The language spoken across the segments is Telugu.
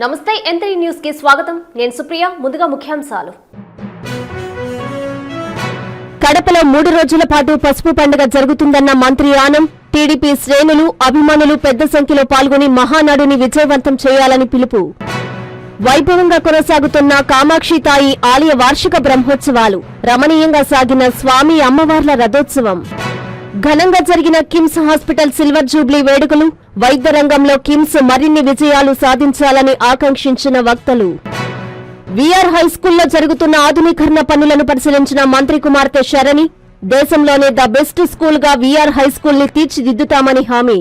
నమస్తే ఎంత్రీ న్యూస్కి స్వాగతం. నేను సుప్రియ ముందుగా ముఖ్యాంశాలు. కడపలో మూడు రోజుల పాటు పసుపు పండుగ జరుగుతుందన్న మంత్రి ఆనం టీడీపీ శ్రేణులు అభిమానులు పెద్ద సంఖ్యలో పాల్గొని మహానాడుని విజయవంతం చేయాలని పిలుపు. వైభవంగా కొనసాగుతున్న కామాక్షి తాయి ఆలయ వార్షిక బ్రహ్మోత్సవాలు రమణీయంగా సాగిన స్వామి అమ్మవార్ల రథోత్సవం. ఘనంగా జరిగిన కిమ్స్ హాస్పిటల్ సిల్వర్ జూబ్లీ వేడుకలు వైద్య రంగంలో కిమ్స్ మరిన్ని విజయాలు సాధించాలని ఆకాంక్షించిన వక్తలు. విఆర్ హై స్కూల్లో జరుగుతున్న ఆధునీకరణ పనులను పరిశీలించిన మంత్రి కుమార్తె శరణి దేశంలోనే ద బెస్ట్ స్కూల్గా విఆర్ హై స్కూల్ని తీర్చిదిద్దుతామని హామీ.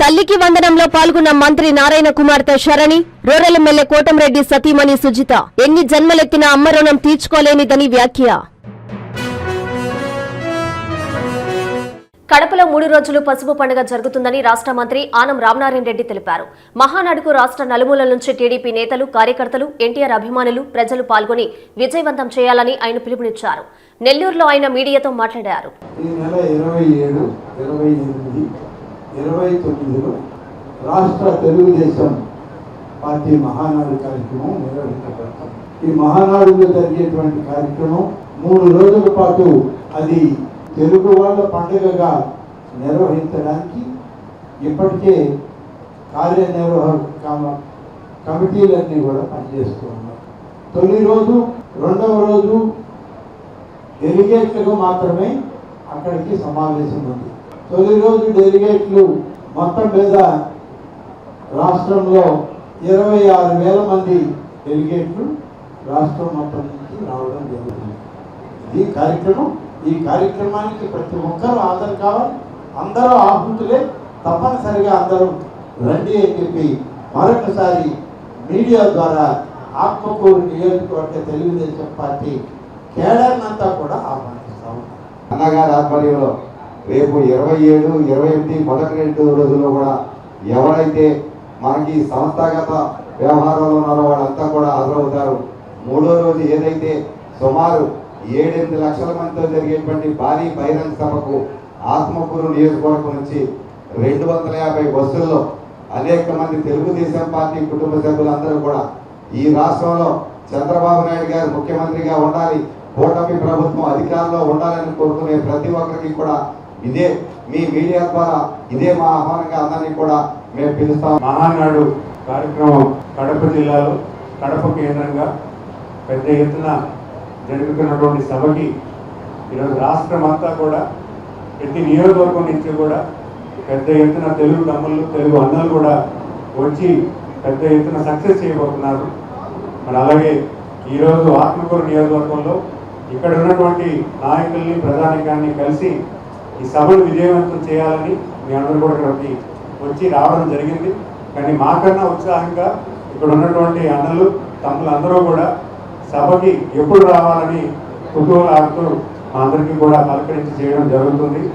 తల్లికి వందనంలో పాల్గొన్న మంత్రి నారాయణ కుమార్తె శరణి రూరల్ ఎమ్మెల్యే కోటంరెడ్డి సతీమణి సుజిత ఎన్ని జన్మలెత్తిన అమ్మ రుణం తీర్చుకోలేనిదని వ్యాఖ్య. కడపలో మూడు రోజులు పసుపు పండుగ జరుగుతుందని రాష్ట్ర మంత్రి ఆనం రామనారాయణ రెడ్డి తెలిపారు. మహానాడుకు రాష్ట్ర నలుమూలల నుంచి టీడీపీ నేతలు కార్యకర్తలు ఎన్టీఆర్ అభిమానులు ప్రజలు పాల్గొని విజయవంతం చేయాలని ఆయన పిలుపునిచ్చారు. నెల్లూరులో ఆయన మీడియాతో మాట్లాడారు. రాష్ట్ర తెలుగుదేశం పార్టీ మహానాడు కార్యక్రమం నిర్వహించబడుతుంది. ఈ మహానాడులో జరిగేటువంటి కార్యక్రమం మూడు రోజుల పాటు అది తెలుగు వాళ్ళ పండుగగా నిర్వహించడానికి ఇప్పటికే కార్యనిర్వాహక కమిటీలన్నీ కూడా పనిచేస్తూ ఉన్నారు తొలి రోజు రెండవ రోజు డెలిగేట్లకు మాత్రమే అక్కడికి సమావేశం ఉంది. తొలి రోజు డెలిగేట్లు మొత్తం మీద రాష్ట్రంలో ఇరవై ఆరు వేల మంది డెలిగేట్లు రాష్ట్రం మొత్తం నుంచి రావడం జరుగుతుంది. ఇది కార్యక్రమం ఈ కార్యక్రమానికి ప్రతి ఒక్కరూ హాజరు కావాలి. అందరూ ఆహుతులే తప్పనిసరిగా అందరూ రండి అని చెప్పి మరొకసారి మీడియా ద్వారా ఆత్మకూరు నియోజకవర్గ తెలుగుదేశం పార్టీ కేడర్నంతా కూడా ఆహ్వానిస్తాము అన్నగారి ఆధ్వర్యంలో రేపు ఇరవై ఏడు ఇరవై ఎనిమిది మొదటి రెండు రోజుల్లో కూడా ఎవరైతే మనకి సంస్థాగత వ్యవహారంలో ఉన్నారో వాళ్ళంతా కూడా హాజరవుతారు. మూడో రోజు ఏదైతే సుమారు ఏడెనిమిది లక్షల మందితో జరిగేటువంటి భారీ బహిరంగ సభకు ఆత్మకూరు నియోజకవర్గం నుంచి రెండు వందల యాభై బస్సుల్లో అనేక మంది తెలుగుదేశం పార్టీ కుటుంబ సభ్యులందరూ కూడా ఈ రాష్ట్రంలో చంద్రబాబు నాయుడు గారు ముఖ్యమంత్రిగా ఉండాలి కూటమి ప్రభుత్వం అధికారంలో ఉండాలని కోరుకునే ప్రతి ఒక్కరికి కూడా ఇదే మీ మీడియా ద్వారా ఇదే మా ఆహ్వానంగా అందరినీ కూడా మేము పిలుస్తాం. మహానాడు కార్యక్రమం కడప జిల్లాలో కడప కేంద్రంగా పెద్ద ఎత్తున జరుగుతున్నటువంటి సభకి ఈరోజు రాష్ట్రం అంతా కూడా ప్రతి నియోజకవర్గం నుంచి కూడా పెద్ద ఎత్తున తెలుగు తమ్ముళ్ళు తెలుగు అన్నలు కూడా వచ్చి పెద్ద ఎత్తున సక్సెస్ చేయబోతున్నారు. మరి అలాగే ఈరోజు ఆత్మకూరు నియోజకవర్గంలో ఇక్కడ ఉన్నటువంటి నాయకుల్ని ప్రధానికాన్ని కలిసి ఈ సభను విజయవంతం చేయాలని మీ అందరూ కూడా ఇక్కడికి వచ్చి రావడం జరిగింది. కానీ మాకన్నా ఉత్సాహంగా ఇక్కడ ఉన్నటువంటి అన్నలు తమ్ములందరూ కూడా సభకి ఎప్పుడు రావాలని కుతూహలాడుతూ మా అందరికీ కూడా పలకరించి చేయడం జరుగుతుంది.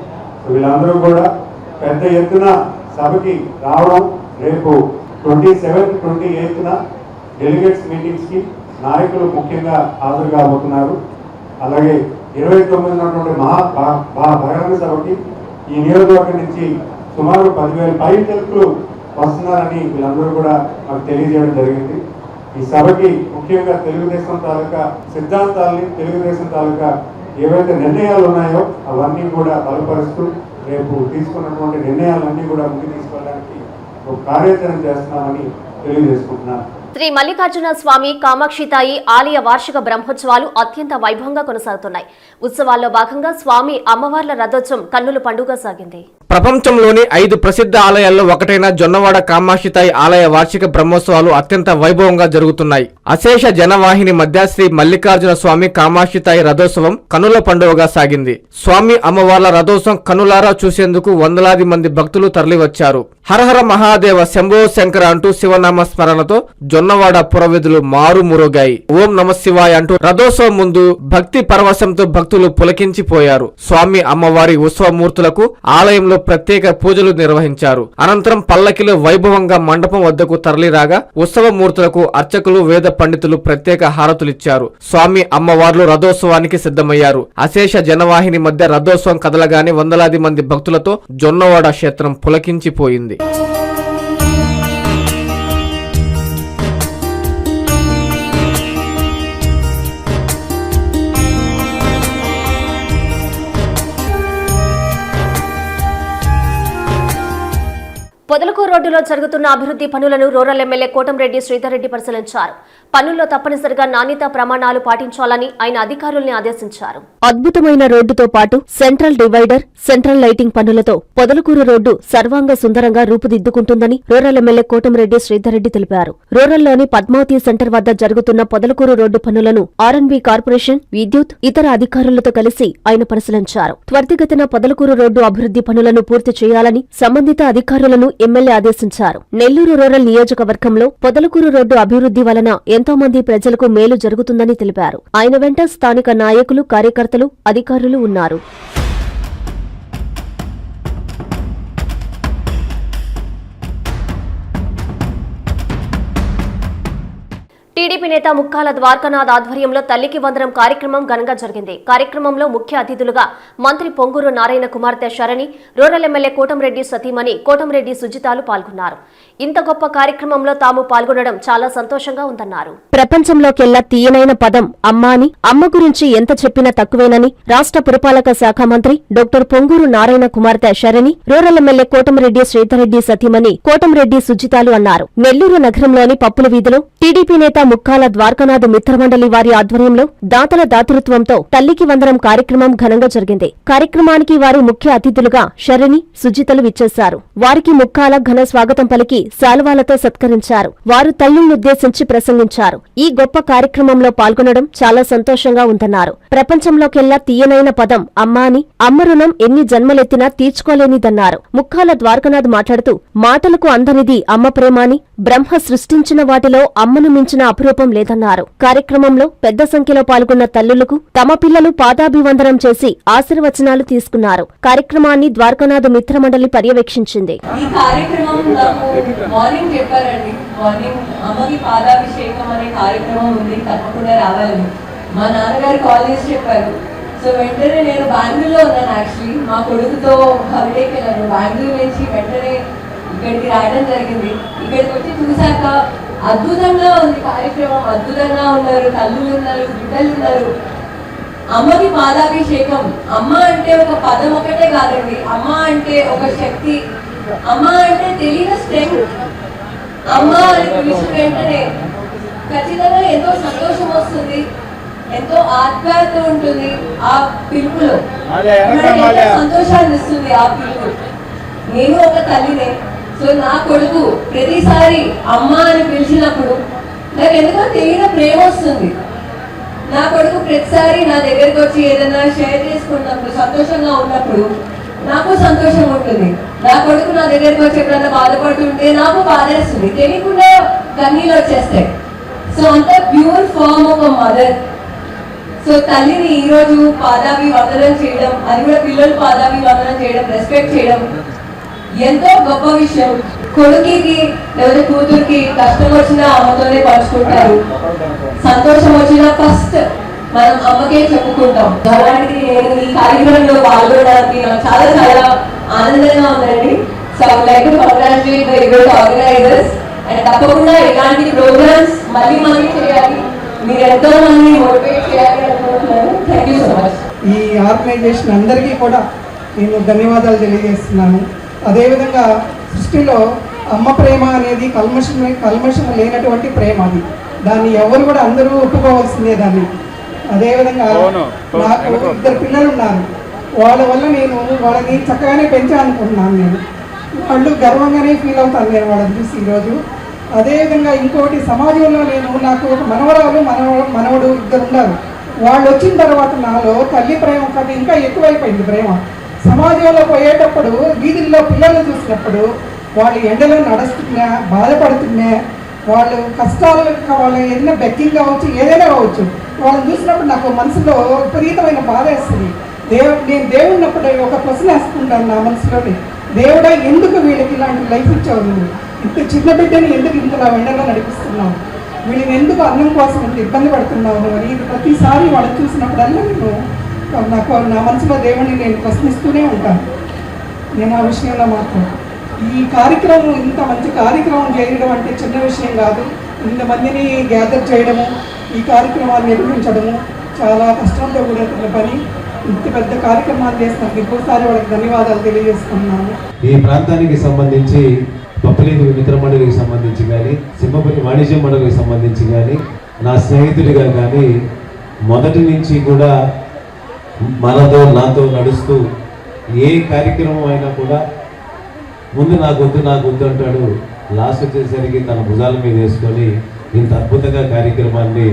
వీళ్ళందరూ కూడా పెద్ద ఎత్తున సభకి రావడం రేపు ట్వంటీ సెవెంత్ ట్వంటీ ఎయిత్న డెలిగేట్స్ మీటింగ్స్కి నాయకులు ముఖ్యంగా హాజరు కాబోతున్నారు. అలాగే ఇరవై తొమ్మిది ఉన్నటువంటి మహా భా- బహిరంగ సభకి ఈ నియోజకవర్గం నుంచి సుమారు పదివేల పై తెలుగులు వస్తున్నారని వీళ్ళందరూ కూడా మాకు తెలియజేయడం జరిగింది. ఈ సభకి ముఖ్యంగా తెలుగుదేశం తాలూకా సిద్ధాంతాల్ని తెలుగుదేశం తాలూకా ఏవైతే నిర్ణయాలు ఉన్నాయో అవన్నీ కూడా బలపరుస్తూ రేపు తీసుకున్నటువంటి నిర్ణయాలన్నీ కూడా ముందుకు తీసుకెళ్ళడానికి ఒక కార్యాచరణ చేస్తున్నామని తెలియజేసుకుంటున్నాను. శ్రీ మల్లికార్జున స్వామి కామాక్షితాయి ఆలయ వార్షిక బ్రహ్మోత్సవాలు అత్యంత వైభవంగా కొనసాగుతున్నాయి. ఉత్సవాల్లో భాగంగా స్వామి అమ్మవార్ల రథోత్సవం కన్నుల పండుగ సాగింది. ప్రపంచంలోని ఐదు ప్రసిద్ధ ఆలయాల్లో ఒకటైన జొన్నవాడ కామాక్షితాయి ఆలయ వార్షిక బ్రహ్మోత్సవాలు అత్యంత వైభవంగా జరుగుతున్నాయి. అశేష జనవాహిని మధ్య శ్రీ మల్లికార్జున స్వామి కామాక్షితాయి రథోత్సవం కనుల పండుగగా సాగింది. స్వామి అమ్మవార్ల రథోత్సవం కనులారా చూసేందుకు వందలాది మంది భక్తులు తరలివచ్చారు. హరహర మహాదేవ శంభో శంకర అంటూ శివనామ స్మరణతో జొన్నవాడ పురవిధులు మారుమురుగాయి ఓం నమ శివాయ అంటూ రథోత్సవం ముందు భక్తి పరవశంతో భక్తులు పులకించిపోయారు. స్వామి అమ్మవారి ఉత్సవమూర్తులకు ఆలయంలో ప్రత్యేక పూజలు నిర్వహించారు. అనంతరం పల్లకిలో వైభవంగా మండపం వద్దకు తరలిరాగా ఉత్సవమూర్తులకు అర్చకులు వేద పండితులు ప్రత్యేక హారతులిచ్చారు స్వామి అమ్మవార్లు రథోత్సవానికి సిద్ధమయ్యారు. అశేష జనవాహిని మధ్య రథోత్సవం కదలగానే వందలాది మంది భక్తులతో జొన్నవాడ క్షేత్రం పులకించిపోయింది. Friday. పొదలకూరు రోడ్డులో జరుగుతున్న అభివృద్ధి పనులను రూరల్ ఎమ్మెల్యే కోటంరెడ్డి శ్రీధర్రెడ్డి పరిశీలించారు. పనుల్లో తప్పనిసరిగా నాణ్యతా ప్రమాణాలు పాటించాలని ఆయన అధికారుల్ని ఆదేశించారు. అద్భుతమైన రోడ్డుతో పాటు సెంట్రల్ డివైడర్ సెంట్రల్ లైటింగ్ పనులతో పొదలకూరు రోడ్డు సర్వాంగ సుందరంగా రూపుదిద్దుకుంటుందని రూరల్ ఎమ్మెల్యే కోటంరెడ్డి శ్రీధర్రెడ్డి తెలిపారు. రూరల్లోని పద్మావతి సెంటర్ వద్ద జరుగుతున్న పొదలకూరు రోడ్డు పనులను ఆర్ఎన్బి కార్పొరేషన్ విద్యుత్ ఇతర అధికారులతో కలిసి ఆయన పరిశీలించారు. త్వరితగతిన పొదలకూరు రోడ్డు అభివృద్ధి పనులను పూర్తి చేయాలని సంబంధిత అధికారులను ఎమ్మెల్యే ఆదేశించారు. నెల్లూరు రూరల్ నియోజకవర్గంలో పొదలకూరు రోడ్డు అభివృద్ధి వలన ఎంతో మంది ప్రజలకు మేలు జరుగుతుందని తెలిపారు. ఆయన వెంట స్థానిక నాయకులు కార్యకర్తలు అధికారులు ఉన్నారు. టీడీపీ నేత ముక్కాల ద్వారకానాథ్ ఆధ్వర్యంలో తల్లికి వందనం కార్యక్రమం ఘనంగా జరిగింది. కార్యక్రమంలో ముఖ్య అతిథులుగా మంత్రి పొంగూరు నారాయణ కుమార్తె శరణి రూరల్ ఎమ్మెల్యే కోటంరెడ్డి సతీమణి కోటంరెడ్డి సుజితాలు పాల్గొన్నారు. ఇంత గొప్ప కార్యక్రమంలో తాము పాల్గొనడం చాలా సంతోషంగా ఉందన్నారు. ప్రపంచంలోకెల్లా తీయనైన పదం అమ్మ అని అమ్మ గురించి ఎంత చెప్పినా తక్కువేనని రాష్ట్ర పురపాలక శాఖ మంత్రి డాక్టర్ పొంగూరు నారాయణ కుమార్తె శరణి రూరల్ ఎమ్మెల్యే కోటంరెడ్డి శ్రీధర్రెడ్డి సతీమణి కోటంరెడ్డి సుజితాలు అన్నారు. నెల్లూరు నగరంలోని పప్పుల వీధిలో టీడీపీ నేత ముక్కాల ద్వారకానాథ్ మిత్రమండలి వారి ఆధ్వర్యంలో దాతల దాతృత్వంతో తల్లికి వందనం కార్యక్రమం ఘనంగా జరిగింది. కార్యక్రమానికి వారు ముఖ్య అతిథులుగా శరణి సుజితలు విచ్చేశారు. వారికి ముక్కాల ఘన స్వాగతం పలికి శాలువాలతో సత్కరించారు. వారు తల్లినుద్దేశించి ప్రసంగించారు. ఈ గొప్ప కార్యక్రమంలో పాల్గొనడం చాలా సంతోషంగా ఉందన్నారు. ప్రపంచంలోకెల్లా తీయనైన పదం అమ్మ అని అమ్మ రుణం ఎన్ని జన్మలెత్తినా తీర్చుకోలేనిదన్నారు. ముక్కాల ద్వారకనాథ్ మాట్లాడుతూ మాటలకు అందనిది అమ్మ ప్రేమ అని బ్రహ్మ సృష్టించిన వాటిలో అమ్మను మించిన అపురూపం లేదన్నారు. కార్యక్రమంలో పెద్ద సంఖ్యలో పాల్గొన్న తల్లులకు తమ పిల్లలు పాదాభివందనం చేసి ఆశీర్వచనాలు తీసుకున్నారు. కార్యక్రమాన్ని ద్వారకానాథ్ మిత్రమండలి పర్యవేక్షించింది. ఈ కార్యక్రమం మార్నింగ్ చెప్పారండి మార్నింగ్ అమ్మకి పాదాభిషేకం అనే కార్యక్రమం ఉంది. తప్పకుండా రావాలని మా నాన్నగారు కాల్ చేసి చెప్పారు. సో వెంటనే నేను బెంగళూరులో ఉన్నాను యాక్చువల్లీ మా కొడుకుతో హాలిడేకి వెళ్ళాను. బెంగళూరు నుంచి వెంటనే ఇక్కడికి రావడం జరిగింది. ఇక్కడికి వచ్చి చూశాక అద్భుతంగా ఉంది కార్యక్రమం. అద్భుతంగా ఉన్నారు. తల్లులు ఉన్నారు బిడ్డలు ఉన్నారు. అమ్మకి పాదాభిషేకం. అమ్మ అంటే ఒక పదం ఒకటే కాదండి. అమ్మ అంటే ఒక శక్తి. అమ్మ అంటే తెలియని స్ట్రెంగ్ అమ్మ అని పిలిచిన వెంటనే ఖచ్చితంగా ఎంతో సంతోషం వస్తుంది ఎంతో ఆత్మీయత ఉంటుంది ఆ పిలుపులో. సంతోషాన్ని ఇస్తుంది ఆ పిలుపు. నేను ఒక తల్లినే సో నా కొడుకు ప్రతిసారి అమ్మ అని పిలిచినప్పుడు నాకు ఎందుకో తెలియని ప్రేమ వస్తుంది. నా కొడుకు ప్రతిసారి నా దగ్గరికి వచ్చి ఏదైనా షేర్ చేసుకున్నప్పుడు సంతోషంగా ఉన్నప్పుడు నాకు సంతోషం ఉంటుంది. నా కొడుకు నా దగ్గరకు వచ్చి బాధపడుతుంటే నాకు బాధేస్తుంది. తెలియకుండా కన్నీళ్ళు వచ్చేస్తాయి. సో అంత ప్యూర్ ఫార్మ్ ఒక మదర్ సో తల్లిని ఈరోజు పాదాభి వందనం చేయడం అది కూడా పిల్లలు పాదాభి వందనం చేయడం రెస్పెక్ట్ చేయడం ఎంతో గొప్ప విషయం. కొడుకుకి లేదా కూతురికి కష్టం వచ్చినా అమ్మతోనే పంచుకుంటారు. సంతోషం వచ్చినా ఫస్ట్ మనం అమ్మకే చెప్పుకుంటాం. అలాంటిది నేను ఈ కార్యక్రమంలో పాల్గొనడానికి నాకు చాలా చాలా ఆనందంగా ఉందండి. So like congratulate the event organisers and తప్పకుండా ఇలాంటి ప్రోగ్రామ్స్ మళ్ళీ మళ్ళీ చేయాలి. మీరు ఎంతో మంది మోటివేట్ చేయాలి అనుకుంటున్నాను. థ్యాంక్ యూ సో మచ్ ఈ ఆర్గనైజేషన్ అందరికీ కూడా నేను ధన్యవాదాలు తెలియజేస్తున్నాను. అదేవిధంగా సృష్టిలో అమ్మ ప్రేమ అనేది కల్మషం కల్మషం లేనటువంటి ప్రేమ అది. దాన్ని ఎవరు కూడా అందరూ ఒప్పుకోవాల్సిందే దాన్ని. అదేవిధంగా నాకు ఇద్దరు పిల్లలు ఉన్నారు వాళ్ళ వల్ల నేను వాళ్ళని చక్కగానే పెంచాలనుకుంటున్నాను నేను. వాళ్ళు గర్వంగానే ఫీల్ అవుతాను నేను వాళ్ళని చూసి ఈరోజు. అదేవిధంగా ఇంకోటి సమాజంలో నేను నాకు ఒక మనవరాలు మనవ మనవడు ఇద్దరు ఉన్నారు. వాళ్ళు వచ్చిన తర్వాత నాలో తల్లి ప్రేమ కంటే ఇంకా ఎక్కువైపోయింది ప్రేమ. సమాజంలో పోయేటప్పుడు వీధుల్లో పిల్లల్ని చూసినప్పుడు వాళ్ళు ఎండలో నడుస్తున్నా బాధపడుతున్నా వాళ్ళు కష్టాలు వాళ్ళు ఏదైనా బెక్కింగ్ కావచ్చు ఏదైనా కావచ్చు వాళ్ళని చూసినప్పుడు నాకు మనసులో విపరీతమైన బాధ వేస్తుంది. దేవు నేను దేవుడినప్పుడు ఒక ప్రశ్న వేసుకుంటాను నా మనసులోని. దేవుడా ఎందుకు వీళ్ళకి ఇలాంటి లైఫ్ ఇచ్చావు నువ్వు? ఇంత చిన్న బిడ్డని ఎందుకు ఇంతలా ఎండలో నడిపిస్తున్నావు? వీళ్ళని ఎందుకు అన్నం కోసం ఇంత ఇబ్బంది పడుతున్నావు అని ప్రతిసారి వాళ్ళని చూసినప్పుడల్లా నేను నాకు నా మనసులో దేవుడిని నేను ప్రశ్నిస్తూనే ఉంటాను. నేను ఆ విషయంలో మాత్రం ఈ కార్యక్రమం ఇంత మంచి కార్యక్రమం చేయడం అంటే చిన్న విషయం కాదు. ఇంతమందిని గ్యాదర్ చేయడము ఈ కార్యక్రమాన్ని నిర్వహించడము చాలా కష్టంతో కూడిన పని. ఇంత పెద్ద కార్యక్రమాలు చేస్తున్నారు ఇంకోసారి వాళ్ళకి ధన్యవాదాలు తెలియజేస్తున్నాను ఈ ప్రాంతానికి సంబంధించి పప్పలేని మిత్ర మండలికి సంబంధించి కానీ సింహపురి వాణిజ్య మండలికి సంబంధించి కానీ నా స్నేహితుడిగా కానీ మొదటి నుంచి కూడా మనతో నాతో నడుస్తూ ఏ కార్యక్రమం అయినా కూడా ముందు నా గొంతు నా గొంతు అంటాడు. లాస్ట్ వచ్చేసరికి తన భుజాల మీద వేసుకొని ఇంత అద్భుతంగా కార్యక్రమాన్ని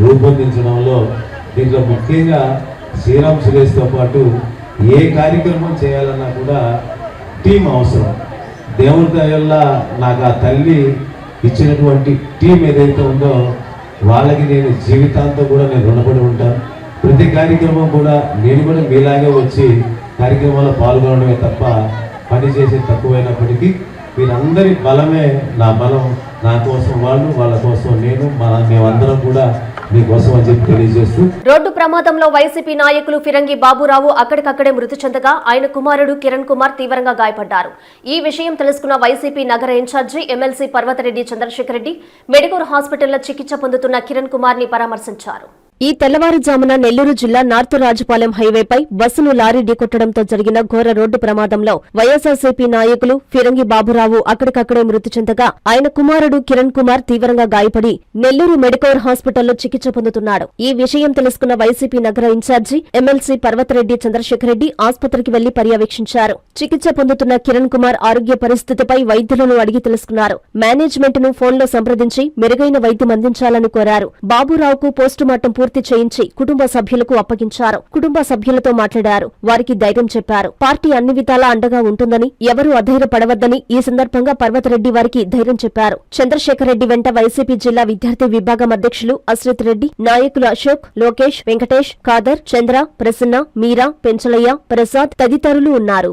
రూపొందించడంలో దీంట్లో ముఖ్యంగా శ్రీరామ్ సురేష్తో పాటు ఏ కార్యక్రమం చేయాలన్నా కూడా టీం అవసరం. దేవుడి దయ వల్ల నాకు ఆ తల్లి ఇచ్చినటువంటి టీం ఏదైతే ఉందో వాళ్ళకి నేను జీవితాంతం కూడా నేను రుణపడి ఉంటాను. ప్రతి కార్యక్రమం కూడా నేను కూడా మీలాగే వచ్చి కార్యక్రమాల్లో పాల్గొనడమే తప్ప పనిచేసే తక్కువైనప్పటికీ వీరందరి బలమే నా బలం నా కోసం వాళ్ళు వాళ్ళ కోసం నేను మన మేమందరం కూడా రోడ్డు ప్రమాదంలో వైసీపీ నాయకులు ఫిరంగి బాబురావు అక్కడికక్కడే మృతి చెందగా ఆయన కుమారుడు కిరణ్ కుమార్ తీవ్రంగా గాయపడ్డారు. ఈ విషయం తెలుసుకున్న వైసీపీ నగర incharge MLC Parvathareddy Chandrasekhar Reddy Medicover హాస్పిటల్లో చికిత్స పొందుతున్న కిరణ్ కుమార్ని పరామర్శించారు. ఈ తెల్లవారుజామున నెల్లూరు జిల్లా నార్త్ రాజపాలెం హైవేపై బస్సును లారీ ఢీకొట్టడంతో జరిగిన ఘోర రోడ్డు ప్రమాదంలో వైఎస్ఆర్సీపీ నాయకులు ఫిరంగి బాబురావు అక్కడికక్కడే మృతి చెందగా ఆయన కుమారుడు కిరణ్ కుమార్ తీవ్రంగా గాయపడి నెల్లూరు మెడికవర్ హాస్పిటల్లో చికిత్స పొందుతున్నాడు. ఈ విషయం తెలుసుకున్న వైసీపీ నగర ఇన్ఛార్జి ఎమ్మెల్సీ పర్వతరెడ్డి చంద్రశేఖర్ రెడ్డి ఆసుపత్రికి వెళ్ళి పర్యవేక్షించారు. చికిత్స పొందుతున్న కిరణ్ కుమార్ ఆరోగ్య పరిస్థితిపై వైద్యులను అడిగి తెలుసుకున్నారు. మేనేజ్మెంట్ను ఫోన్లో సంప్రదించి మెరుగైన వైద్యం అందించాలని కోరారు. బాబురావుకు పోస్టుమార్టం పూర్తి చేయించి కుటుంబ సభ్యులకు అప్పగించారు. కుటుంబ సభ్యులతో మాట్లాడారు. వారికి ధైర్యం చెప్పారు. పార్టీ అన్ని విధాలా అండగా ఉంటుందని ఎవరూ అధైర్యపడవద్దని ఈ సందర్భంగా పర్వతరెడ్డి వారికి ధైర్యం చెప్పారు. చంద్రశేఖర్ రెడ్డి వెంట వైసీపీ జిల్లా విద్యార్థి విభాగం అధ్యక్షులు అశ్రిత్ రెడ్డి నాయకులు అశోక్ లోకేష్ వెంకటేష్ ఖాదర్ చంద్ర ప్రసన్న మీరా పెంచలయ్య ప్రసాద్ తదితరులు ఉన్నారు.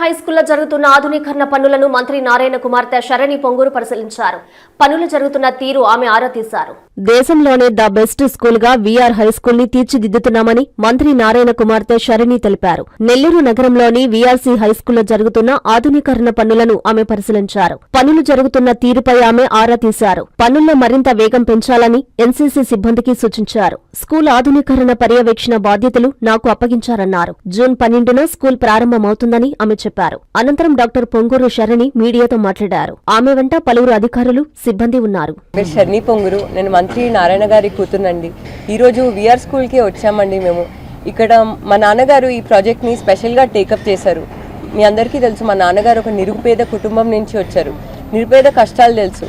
హై స్కూల్లో జరుగుతున్న ఆధునీకరణ పనులను మంత్రి నారాయణ కుమార్తె శరణి పొంగూరు పరిశీలించారు. పనులు జరుగుతున్న తీరు ఆమె ఆరా తీశారు. దేశంలోనే ద బెస్ట్ స్కూల్గా వీఆర్ హై స్కూల్ని తీర్చిదిద్దుతున్నామని మంత్రి నారాయణ కుమార్తె శరణి తెలిపారు. నెల్లూరు నగరంలోని వీఆర్సీ హై స్కూల్లో జరుగుతున్న ఆధునీకరణ పనులను ఆమె పరిశీలించారు. పనులు జరుగుతున్న తీరుపై ఆమె ఆరా తీశారు. పనుల్లో మరింత వేగం పెంచాలని ఎన్సీసీ సిబ్బందికి సూచించారు. స్కూల్ ఆధునీకరణ పర్యవేక్షణ బాధ్యతలు నాకు అప్పగించారన్నారు. జూన్ పన్నెండున స్కూల్ ప్రారంభమవుతుందని ఆమె చెప్పారు. అనంతరం డాక్టర్ పొంగూరు శరణి మీడియాతో మాట్లాడారు. ఆమె వెంట పలువురు అధికారులు సిబ్బంది ఉన్నారు. శరణి పొంగురు. నేను మంత్రి నారాయణ గారి కూతురునండి. ఈరోజు విఆర్ స్కూల్కి వచ్చామండి మేము. ఇక్కడ మా నాన్నగారు ఈ ప్రాజెక్ట్ని స్పెషల్గా టేకప్ చేశారు. మీ అందరికీ తెలుసు మా నాన్నగారు ఒక నిరుపేద కుటుంబం నుంచి వచ్చారు. నిరుపేద కష్టాలు తెలుసు.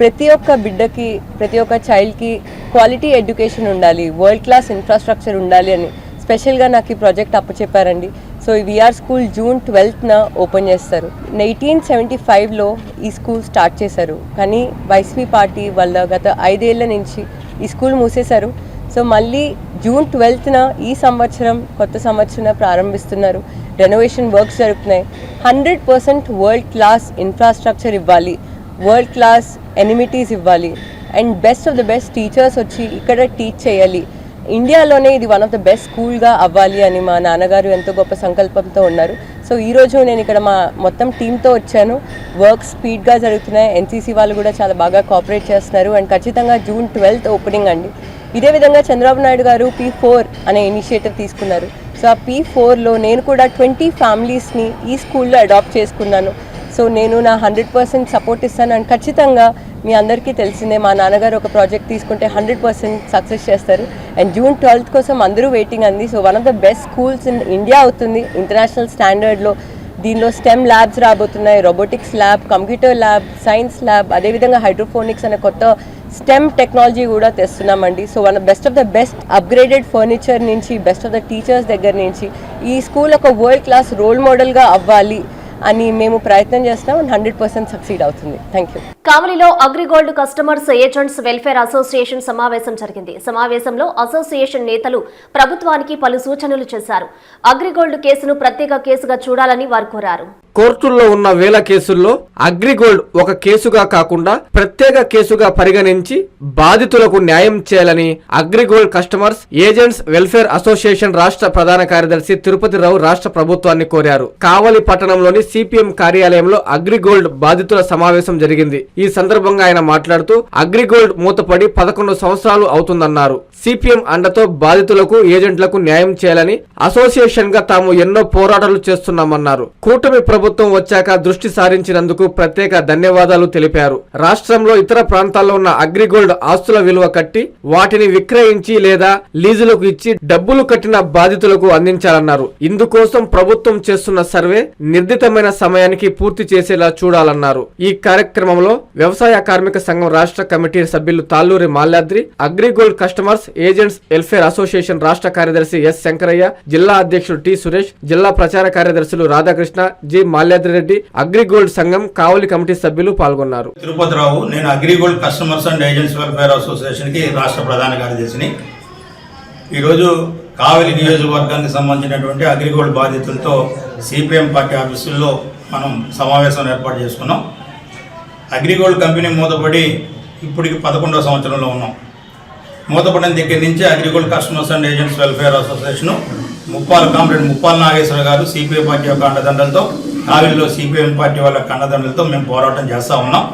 ప్రతి ఒక్క బిడ్డకి ప్రతి ఒక్క చైల్డ్కి క్వాలిటీ ఎడ్యుకేషన్ ఉండాలి వరల్డ్ క్లాస్ ఇన్ఫ్రాస్ట్రక్చర్ ఉండాలి అని. స్పెషల్గా నాకు ఈ ప్రాజెక్ట్ అప్పచెప్పారండి. సో ఈ విఆర్ స్కూల్ జూన్ ట్వెల్త్న ఓపెన్ చేస్తారు. ఎయిటీన్ సెవెంటీ ఫైవ్లో ఈ స్కూల్ స్టార్ట్ చేశారు. కానీ వైసీపీ పార్టీ వాళ్ళ గత ఐదేళ్ళ నుంచి ఈ స్కూల్ మూసేశారు. సో మళ్ళీ జూన్ ట్వెల్త్న ఈ సంవత్సరం కొత్త సంవత్సరం ప్రారంభిస్తున్నారు. రెనోవేషన్ వర్క్స్ జరుగుతున్నాయి. Hundred percent world class infrastructure ఇవ్వాలి. వరల్డ్ క్లాస్ ఎనిమిటీస్ ఇవ్వాలి. And best of the best teachers వచ్చి ఇక్కడ టీచ్ చేయాలి. ఇండియాలోనే ఇది వన్ ఆఫ్ ద బెస్ట్ స్కూల్గా అవ్వాలి అని మా నాన్నగారు ఎంతో గొప్ప సంకల్పంతో ఉన్నారు. సో ఈరోజు నేను ఇక్కడ మా మొత్తం టీంతో వచ్చాను. వర్క్ స్పీడ్గా జరుగుతున్నాయి. ఎన్సీసీ వాళ్ళు కూడా చాలా బాగా కోఆపరేట్ చేస్తున్నారు. అండ్ ఖచ్చితంగా జూన్ ట్వెల్త్ ఓపెనింగ్ అండి. ఇదే విధంగా చంద్రబాబు నాయుడు గారు పీ ఫోర్ అనే ఇనిషియేటివ్ తీసుకున్నారు. సో ఆ పీ ఫోర్లో నేను కూడా ట్వంటీ ఫ్యామిలీస్ని ఈ స్కూల్లో అడాప్ట్ చేసుకున్నాను. సో నేను నా హండ్రెడ్ పర్సెంట్ సపోర్ట్ ఇస్తాను. అండ్ ఖచ్చితంగా మీ అందరికీ తెలిసిందే మా నాన్నగారు ఒక ప్రాజెక్ట్ తీసుకుంటే హండ్రెడ్ పర్సెంట్ సక్సెస్ చేస్తారు. అండ్ జూన్ ట్వెల్త్ కోసం అందరూ వెయిటింగ్ అంది. So one of the best schools in India అవుతుంది. ఇంటర్నేషనల్ స్టాండర్డ్లో దీనిలో స్టెమ్ ల్యాబ్స్ రాబోతున్నాయి. Robotics lab computer lab science lab అదేవిధంగా హైడ్రోఫోనిక్స్ అనే కొత్త స్టెమ్ టెక్నాలజీ కూడా తెస్తున్నామండి. So one best of the best upgraded furniture నుంచి బెస్ట్ ఆఫ్ ద టీచర్స్ దగ్గర నుంచి ఈ స్కూల్ ఒక వరల్డ్ క్లాస్ రోల్ మోడల్గా అవ్వాలి. అని మేము ప్రయత్నం చేస్తాం హండ్రెడ్ పర్సెంట్ సక్సీడ్ అవుతుంది. Thank you. కావలిలో AgriGold customers agents welfare association సమావేశం జరిగింది. సమావేశంలో అసోసియేషన్ నేతలు ప్రభుత్వానికి పలు సూచనలు చేశారు. అగ్రిగోల్డ్ కేసును ప్రత్యేక కేసుగా చూడాలని వారు కోరారు. కోర్టుల్లో ఉన్న వేల కేసుల్లో అగ్రిగోల్డ్ ఒక కేసుగా కాకుండా ప్రత్యేక కేసుగా పరిగణించి బాధితులకు న్యాయం చేయాలని AgriGold customers agents welfare association రాష్ట్ర ప్రధాన కార్యదర్శి తిరుపతి రావు రాష్ట్ర ప్రభుత్వాన్ని కోరారు. కావలి పట్టణంలోని సిపిఎం కార్యాలయంలో అగ్రిగోల్డ్ బాధితుల సమావేశం జరిగింది. ఈ సందర్భంగా ఆయన మాట్లాడుతూ అగ్రిగోల్డ్ మూతపడి పదకొండు సంవత్సరాలు అవుతుందన్నారు. సిపిఎం అండతో బాధితులకు ఏజెంట్లకు న్యాయం చేయాలని అసోసియేషన్గా తాము ఎన్నో పోరాటాలు చేస్తున్నామన్నారు. కూటమి ప్రభుత్వం వచ్చాక దృష్టి సారించినందుకు ప్రత్యేక ధన్యవాదాలు తెలిపారు. రాష్ట్రంలో ఇతర ప్రాంతాల్లో ఉన్న అగ్రిగోల్డ్ ఆస్తుల విలువ కట్టి వాటిని విక్రయించి లేదా లీజులకు ఇచ్చి డబ్బులు కట్టిన బాధితులకు అందించాలన్నారు. ఇందుకోసం ప్రభుత్వం చేస్తున్న సర్వే నిర్దితమైన సమయానికి పూర్తి చేసేలా చూడాలన్నారు. ఈ కార్యక్రమంలో వ్యవసాయ కార్మిక సంఘం రాష్ట్ర కమిటీ సభ్యులు Talluri Malyadri AgriGold customers agents welfare association రాష్ట్ర కార్యదర్శి ఎస్ శంకరయ్య జిల్లా అధ్యక్షుడు టి సురేష్ జిల్లా ప్రచార కార్యదర్శులు రాధాకృష్ణ జి మాల్యాద్రి రెడ్డి అగ్రిగోల్డ్ సంఘం కావలి కమిటీ సభ్యులు పాల్గొన్నారు. తిరుపతిరావు నేను AgriGold customers and agents welfare అసోసియేషన్కి రాష్ట్ర ప్రధాన కార్యదర్శిని. ఈరోజు కావలి నియోజకవర్గానికి సంబంధించినటువంటి అగ్రిగోల్డ్ బాధితులతో సిపిఎం పార్టీ ఆఫీసుల్లో మనం సమావేశం ఏర్పాటు చేసుకున్నాం. అగ్రిగోల్డ్ కంపెనీ మూతపడి ఇప్పటికి పదకొండవ సంవత్సరంలో ఉన్నాం. మూతపడిన దగ్గర నుంచి agriculture customers and agents welfare association Muppala comrade Muppala Nageswara garu CPI party యొక్క అండదండలతో కావిలిలో సిపిఎం పార్టీ వాళ్ళ అండదండలతో మేము పోరాటం చేస్తూ ఉన్నాం.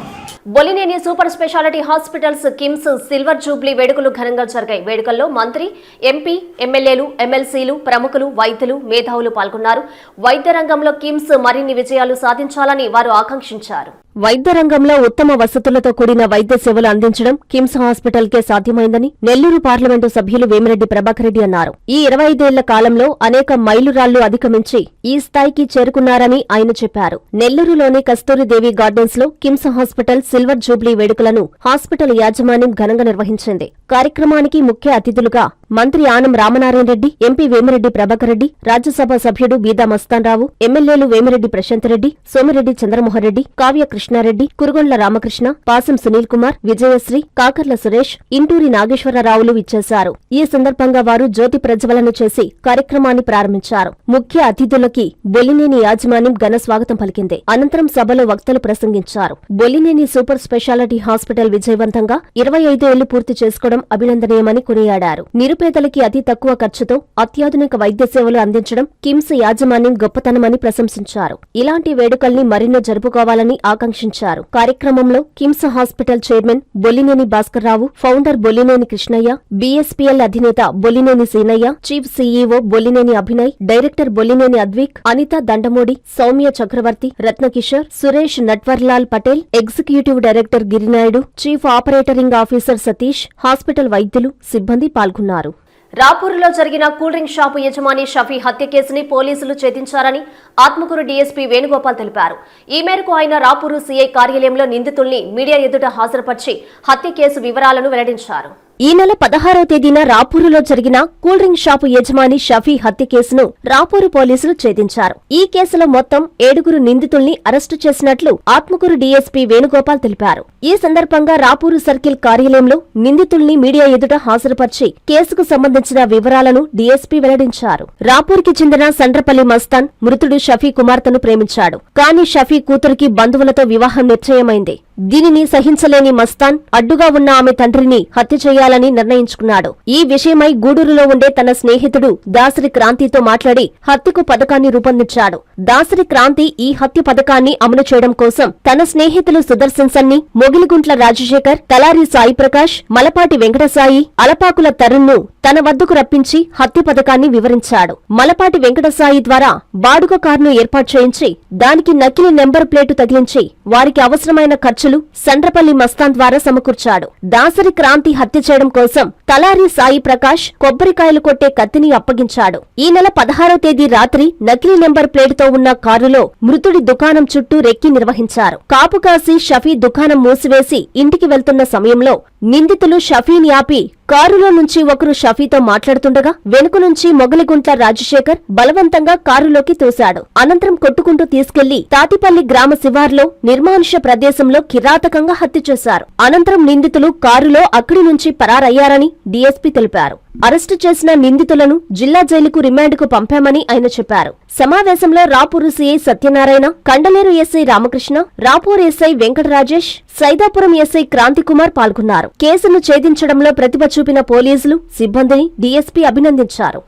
Bolineni super speciality hospitals KIMS silver jubilee వేడుకలు ఘనంగా జరిగాయి. వేడుకల్లో మంత్రి ఎంపీ ఎమ్మెల్యేలు ఎమ్మెల్సీలు ప్రముఖులు వైద్యులు మేధావులు పాల్గొన్నారు. వైద్య రంగంలో కిమ్స్ మరిన్ని విజయాలు సాధించాలని వారు ఆకాంక్షించారు. వైద్య రంగంలో ఉత్తమ వసతులతో కూడిన వైద్య సేవలు అందించడం కిమ్స్ హాస్పిటల్కే సాధ్యమైందని నెల్లూరు పార్లమెంటు సభ్యులు వేమిరెడ్డి ప్రభాకర్ రెడ్డి అన్నారు. ఈ ఇరవై ఐదేళ్ళ కాలంలో అనేక మైలురాళ్ళు అధిగమించి ఈ స్థాయికి చేరుకున్నారని ఆయన చెప్పారు. నెల్లూరులోని కస్తూరిదేవి గార్డెన్స్లో కిమ్స్ హాస్పిటల్ సిల్వర్ జూబ్లీ వేడుకలను హాస్పిటల్ యాజమాన్యం ఘనంగా నిర్వహించింది. కార్యక్రమానికి ముఖ్య అతిథులుగా మంత్రి ఆనం రామనారాయణ రెడ్డి ఎంపీ వేమిరెడ్డి ప్రభాకర్ రెడ్డి రాజ్యసభ సభ్యుడు బీదా మస్తాన్రావు ఎమ్మెల్యేలు వేమిరెడ్డి ప్రశాంత్ రెడ్డి సోమిరెడ్డి చంద్రమోహన్ రెడ్డి కావ్య కృష్ణారెడ్డి కురుగొండ్ల రామకృష్ణ పాసం సునీల్ కుమార్ విజయశ్రీ కాకర్ల సురేష్ ఇంటూరి నాగేశ్వరరావులు ఇచ్చేశారు ఈ సందర్భంగా వారు జ్యోతి ప్రజ్వలన చేసి కార్యక్రమాన్ని ప్రారంభించారు. ముఖ్య అతిథులకి బొలినేని యాజమాన్యం ఘన స్వాగతం పలికింది. అనంతరం సభలో వక్తలు ప్రసంగించారు. బొలినేని సూపర్ స్పెషాలిటీ హాస్పిటల్ విజయవంతంగా ఇరవై ఐదు ఏళ్ళు పూర్తి చేసుకోవడం అభినందనీయమని కొనియాడారు. నిరుపేదలకి అతి తక్కువ ఖర్చుతో అత్యాధునిక వైద్య సేవలు అందించడం కిమ్స్ యాజమాన్యం గొప్పతనమని ప్రశంసించారు. ఇలాంటి వేడుకల్ని మరెన్నో జరుపుకోవాలని ఆకాంక్ష ఆకాంక్షించారు కార్యక్రమంలో KIMS hospital chairman Bollineni Bhaskarrao founder Bollineni Krishnaiah BSPL అధినేత Bollineni Seenaiah chief CEO Bollineni Abhinay director Bollineni Advik Anitha Dandamodi Soumya Chakravarthy Ratnakishore Suresh Natwarlal Patel executive director Girinaidu chief operating officer Satish hospital వైద్యులు సిబ్బంది పాల్గొన్నారు. రాపూరులో జరిగిన కూల్ డ్రింక్ షాపు యజమాని షఫీ హత్య కేసుని పోలీసులు ఛేదించారని ఆత్మకూరు డీఎస్పీ వేణుగోపాల్ తెలిపారు. ఈ మేరకు ఆయన రాపూరు సీఐ కార్యాలయంలో నిందితుల్ని మీడియా ఎదుట హాజరుపరిచి హత్య కేసు వివరాలను వెల్లడించారు. ఈ నెల పదహారవ తేదీన రాపూరులో జరిగిన కూల్ డ్రింక్ షాపు యజమాని షఫీ హత్య కేసును రాపూరు పోలీసులు ఛేదించారు. ఈ కేసులో మొత్తం ఏడుగురు నిందితుల్ని అరెస్టు చేసినట్లు ఆత్మకూరు డీఎస్పీ వేణుగోపాల్ తెలిపారు. ఈ సందర్భంగా రాపూరు సర్కిల్ కార్యాలయంలో నిందితుల్ని మీడియా ఎదుట హాజరుపరిచి కేసుకు సంబంధించిన వివరాలను డీఎస్పీ వెల్లడించారు. రాపూర్కి చెందిన సండ్రపల్లి మస్తాన్ మృతుడు షఫీ కుమార్తెను ప్రేమించాడు. కానీ షఫీ కూతురికి బంధువులతో వివాహం నిశ్చయమైంది. దీనిని సహించలేని మస్తాన్ అడ్డుగా ఉన్న ఆమె తండ్రిని హత్య చేయాలని నిర్ణయించుకున్నాడు. ఈ విషయమై గూడూరులో ఉండే తన స్నేహితుడు దాసరి క్రాంతితో మాట్లాడి హత్యకు పథకాన్ని రూపొందించాడు. దాసరి క్రాంతి ఈ హత్య పథకాన్ని అమలు చేయడం కోసం తన స్నేహితులు సుదర్శన్ సన్ని మొగిలిగుంట్ల రాజశేఖర్ తలారి సాయి ప్రకాష్ మలపాటి వెంకటసాయి అలపాకుల తరుణ్ను తన వద్దకు రప్పించి హత్య పథకాన్ని వివరించాడు. మలపాటి వెంకటసాయి ద్వారా బాడుగ కారును ఏర్పాటు చేయించి దానికి నకిలీ నెంబర్ ప్లేటు తగిలించి వారికి అవసరమైన ఖర్చు ఖర్చులు సండ్రపల్లి మస్తాన్ ద్వారా సమకూర్చాడు. దాసరి క్రాంతి హత్య చేయడం కోసం తలారి సాయి ప్రకాష్ కొబ్బరికాయలు కొట్టే కత్తిని అప్పగించాడు. ఈ నెల పదహారో తేదీ రాత్రి నకిలీ నెంబర్ ప్లేట్తో ఉన్న కారులో మృతుడి దుకాణం చుట్టూ రెక్కి నిర్వహించారు. కాపు కాసి షఫీ దుకాణం మూసివేసి ఇంటికి వెళ్తున్న సమయంలో నిందితులు షఫీని ఆపి కారులో నుంచి ఒకరు షఫీతో మాట్లాడుతుండగా వెనుక నుంచి మొగలిగుంట్ల రాజశేఖర్ బలవంతంగా కారులోకి తోశాడు. అనంతరం కొట్టుకుంటూ తీసుకెళ్ళి తాతిపల్లి గ్రామ శివార్లో నిర్మానుష ప్రదేశంలో కిరాతకంగా హత్య చేశారు. అనంతరం నిందితులు కారులో అక్కడి నుంచి పరారయ్యారని డీఎస్పీ తెలిపారు. అరెస్టు చేసిన నిందితులను జిల్లా జైలుకు రిమాండ్కు పంపామని ఆయన చెప్పారు. సమావేశంలో Rapuru CI Satyanarayana Kandaleru SI Ramakrishna Rapur SI Venkata Rajesh Saidapuram SI Krantikumar పాల్గొన్నారు. కేసును ఛేదించడంలో ప్రతిభ చూపిన పోలీసులు సిబ్బందిని డీఎస్పీ అభినందించారు.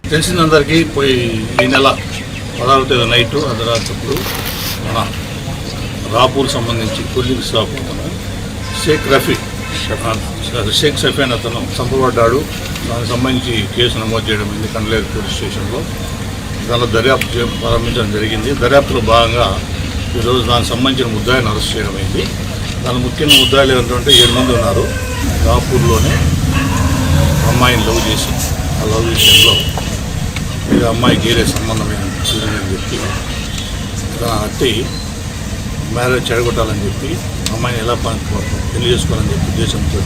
రాపూర్ సంబంధించి షేక్ షేక్ షఫీ అతను చంపబడ్డాడు. దానికి సంబంధించి కేసు నమోదు చేయడం అయింది కండలేరు పోలీస్ స్టేషన్లో. దానిలో దర్యాప్తు ప్రారంభించడం జరిగింది. దర్యాప్తులో భాగంగా ఈరోజు దానికి సంబంధించిన ముద్దాయిని అరెస్ట్ చేయడం అయింది. దాని ముఖ్యమైన ముద్దాయిలు ఏంటంటే ఏడు మంది ఉన్నారు. రాపూర్లోనే అమ్మాయిని లవ్ చేసి ఆ లవ్ విషయంలో ఈ అమ్మాయికి వేరే సంబంధమైన అని చెప్పి తన అత్తి మ్యారేజ్ చెడగొట్టాలని చెప్పి అమ్మాయిని ఎలా పెళ్ళి చేసుకోవాలని చెప్పి ఉద్దేశంతో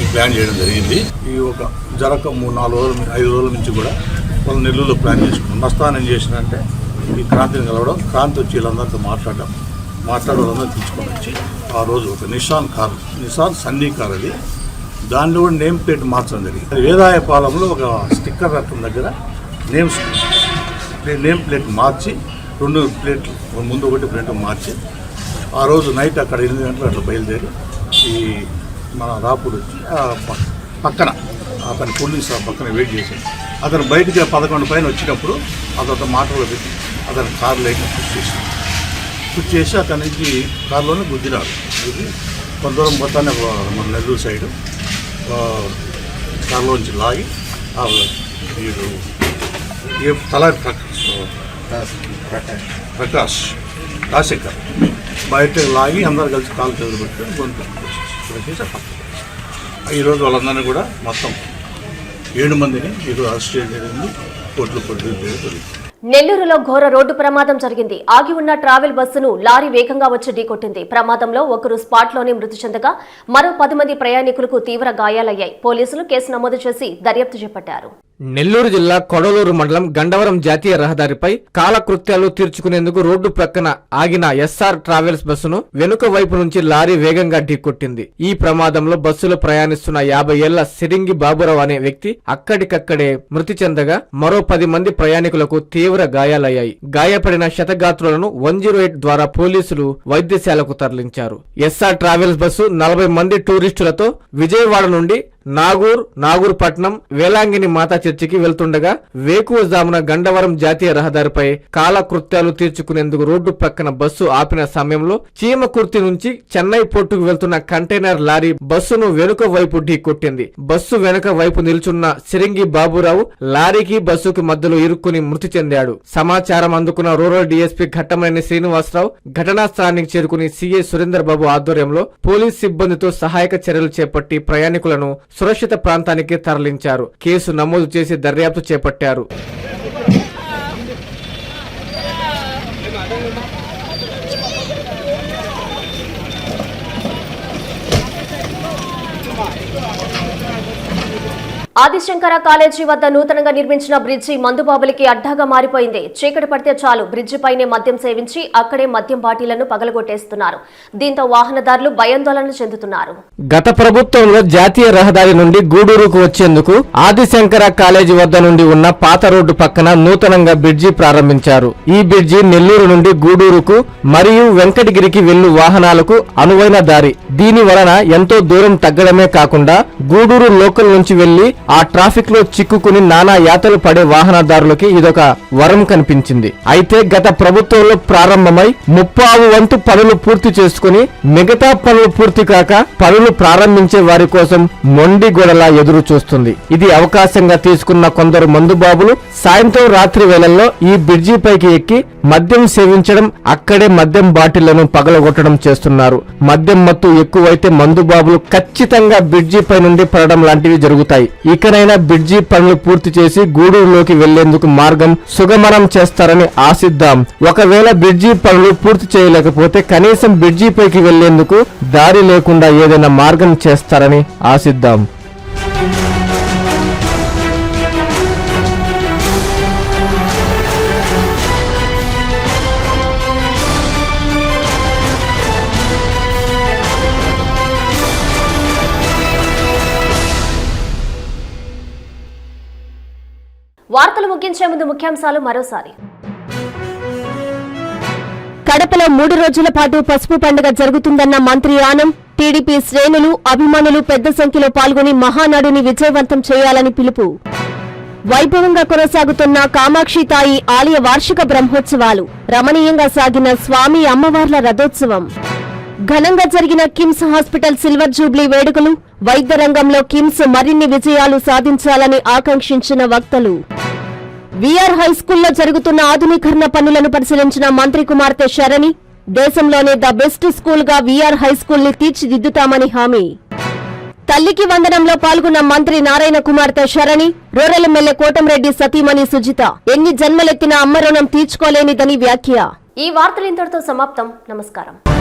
ఈ ప్లాన్ చేయడం జరిగింది. ఈ ఒక జరక మూడు నాలుగు రోజుల ఐదు రోజుల నుంచి కూడా వాళ్ళు నెల్లూరులో ప్లాన్ చేసుకున్నాం. మస్తాన్ ఏం చేసినంటే ఈ క్రాంతిని కలవడం క్రాంతి వచ్చి వీళ్ళందరితో మాట్లాడడం మాట్లాడే వాళ్ళందరూ తీసుకొని వచ్చి ఆ రోజు ఒక Nissan car Nissan Sunny car అది. దానిలో కూడా నేమ్ ప్లేట్ మార్చడం జరిగింది. వేదాయ పాలెంలో ఒక స్టిక్కర్ రకం దగ్గర నేమ్ నేమ్ ప్లేట్ మార్చి రెండు ప్లేట్లు ముందు ఒకటి ప్లేట్ మార్చి ఆ రోజు నైట్ అక్కడ ఎనిమిది గంటలు అట్లా బయలుదేరి ఈ మన ఆ ప- పక్కన అతని కూలింగ్ షాప్ పక్కన వెయిట్ చేసి అతను బయటికి ఆ పదకొండు పైన వచ్చినప్పుడు అతను మాటలు పెట్టి అతని కారు లేక చేసి పుష్ చేసి అతని నుంచి కారులోనే గుద్దినాడు. గుద్ది కొంత దూరం మొత్తాన్ని మన నెల్లూరు సైడు ఆ, కారులోంచి లాగి ఆ వీడు ఏ తల ప్రకాష్ రాజశేఖర్ బయట లాగి అందరు కలిసి కాలు చేతులు పెట్టుకొని గొంతు ఈరోజు వాళ్ళందరినీ కూడా మొత్తం ఏడు మందిని ఈరోజు అరెస్ట్ చేయడం జరిగింది. కోర్టులో ప్రొడ్యూస్ జరిగింది నెల్లూరులో ఘోర రోడ్డు ప్రమాదం జరిగింది. ఆగి ఉన్న ట్రావెల్ బస్సును లారీ వేగంగా వచ్చి ఢీకొట్టింది. ప్రమాదంలో ఒకరు స్పాట్లోనే మృతి చెందగా మరో పది మంది ప్రయాణికులకు తీవ్ర గాయాలయ్యాయి. పోలీసులు కేసు నమోదు చేసి దర్యాప్తు చేపట్టారు. నెల్లూరు జిల్లా కొడలూరు మండలం గండవరం జాతీయ రహదారిపై కాలకృత్యాలు తీర్చుకునేందుకు రోడ్డు ప్రక్కన ఆగిన ఎస్ఆర్ ట్రావెల్స్ బస్సును వెనుక వైపు నుంచి లారీ వేగంగా ఢీకొట్టింది. ఈ ప్రమాదంలో బస్సులో ప్రయాణిస్తున్న యాభై ఏళ్ళ సిరింగి బాబురావు అనే వ్యక్తి అక్కడికక్కడే మృతి చెందగా మరో పది మంది ప్రయాణికులకు తీవ్ర గాయాలయ్యాయి. గాయపడిన శతగాత్రులను వన్ జీరో ఎయిట్ ద్వారా పోలీసులు వైద్యశాలకు తరలించారు. ఎస్ఆర్ ట్రావెల్స్ బస్సు నలభై మంది టూరిస్టులతో విజయవాడ నుండి నాగూర్ నాగూర్పట్నం వేలాంగిని మాతా చర్చికి వెళ్తుండగా వేకువజామున గండవరం జాతీయ రహదారిపై కాలకృత్యాలు తీర్చుకునేందుకు రోడ్డు పక్కన బస్సు ఆపిన సమయంలో చీమకుర్తి నుంచి చెన్నై పోర్టుకు వెళ్తున్న కంటైనర్ లారీ బస్సును వెనుక వైపు ఢీకొట్టింది బస్సు వెనుక వైపు నిల్చున్న సిరింగి బాబురావు లారీకి బస్సుకు మధ్యలో ఇరుక్కుని మృతి చెందాడు. సమాచారం అందుకున్న రూరల్ డీఎస్పీ ఘట్టమనేని శ్రీనివాసరావు ఘటనా స్థలానికి చేరుకుని సీఐ సురేందర్ బాబు ఆధ్వర్యంలో పోలీస్ సిబ్బందితో సహాయక చర్యలు చేపట్టి ప్రయాణికులను సురక్షిత ప్రాంతానికి తరలించారు. కేసు నమోదు చేసి దర్యాప్తు చేపట్టారు. ఆదిశంకర కాలేజీ వద్ద నూతనంగా నిర్మించిన బ్రిడ్జి మందుబాబులకి అడ్డాగా మారిపోయింది. చీకటి పడితే చాలు బ్రిడ్జి పైనే మద్యం సేవించి అక్కడే మద్యం బాటిళ్ళను పగలగొట్టేస్తున్నారు. దీంతో వాహనదారులు భయాందోళన చెందుతున్నారు. గత ప్రభుత్వంలో జాతీయ రహదారి నుండి గూడూరుకు వచ్చేందుకు ఆదిశంకర కాలేజీ వద్ద నుండి ఉన్న పాత రోడ్డు పక్కన నూతనంగా బ్రిడ్జి ప్రారంభించారు. ఈ బ్రిడ్జి నెల్లూరు నుండి గూడూరుకు మరియు వెంకటగిరికి వెళ్ళు వాహనాలకు అనువైన దారి. దీని వలన ఎంతో దూరం తగ్గడమే కాకుండా గూడూరు లోకల్ నుంచి వెళ్ళి ఆ ట్రాఫిక్లో చిక్కుకుని నానా యాతలు పడే వాహనదారులకి ఇదొక వరం కనిపించింది. అయితే గత ప్రభుత్వంలో ప్రారంభమై ముప్పావు వంతు పనులు పూర్తి చేసుకుని మిగతా పనులు పూర్తి కాక పనులు ప్రారంభించే వారి కోసం మొండి గొడలా ఎదురు చూస్తుంది. ఇది అవకాశంగా తీసుకున్న కొందరు మందుబాబులు సాయంత్రం రాత్రి వేళల్లో ఈ బ్రిడ్జి పైకి ఎక్కి మద్యం సేవించడం అక్కడే మద్యం బాటిళ్ళను పగలగొట్టడం చేస్తున్నారు. మద్యం మత్తు ఎక్కువైతే మందుబాబులు ఖచ్చితంగా బ్రిడ్జి పై నుండి పడడం లాంటివి జరుగుతాయి. ఇకనైనా బ్రిడ్జి పనులు పూర్తి చేసి గూడూరులోకి వెళ్ళేందుకు మార్గం సుగమనం చేస్తారని ఆశిద్దాం. ఒకవేళ బ్రిడ్జి పనులు పూర్తి చేయలేకపోతే కనీసం బ్రిడ్జి పైకి వెళ్ళేందుకు దారి లేకుండా ఏదైనా మార్గం చేస్తారని ఆశిద్దాం. వార్తలు ముగించే ముందు ముఖ్యాంశాలు మరోసారి. కడపలో మూడు రోజుల పాటు పసుపు పండుగ జరుగుతుందన్న మంత్రి ఆనం టీడీపీ శ్రేణులు అభిమానులు పెద్ద సంఖ్యలో పాల్గొని మహానాడుని విజయవంతం చేయాలని పిలుపు. వైభవంగా కొనసాగుతున్న కామాక్షి తాయి ఆలయ వార్షిక బ్రహ్మోత్సవాలు రమణీయంగా సాగిన స్వామి అమ్మవార్ల రథోత్సవం. ఘనంగా జరిగిన కిమ్స్ హాస్పిటల్ సిల్వర్ జూబ్లీ వేడుకలు వైద్య రంగంలో కిమ్స్ మరిన్ని విజయాలు సాధించాలని ఆకాంక్షించిన వక్తలు. విఆర్ హై స్కూల్లో జరుగుతున్న ఆధునీకరణ పనులను పరిశీలించిన మంత్రి కుమార్తె శరణి దేశంలోనే ద బెస్ట్ స్కూల్గా విఆర్ హై స్కూల్ని తీర్చిదిద్దుతామని హామీ. తల్లికి వందనంలో పాల్గొన్న మంత్రి నారాయణ కుమార్తె శరణి రూరల్ ఎమ్మెల్యే కోటంరెడ్డి సతీమణి సుజిత ఎన్ని జన్మలెత్తినా అమ్మ రుణం తీర్చుకోలేనిదని వ్యాఖ్య. ఈ వార్తలు ఇంతటితో సమాప్తం. నమస్కారం.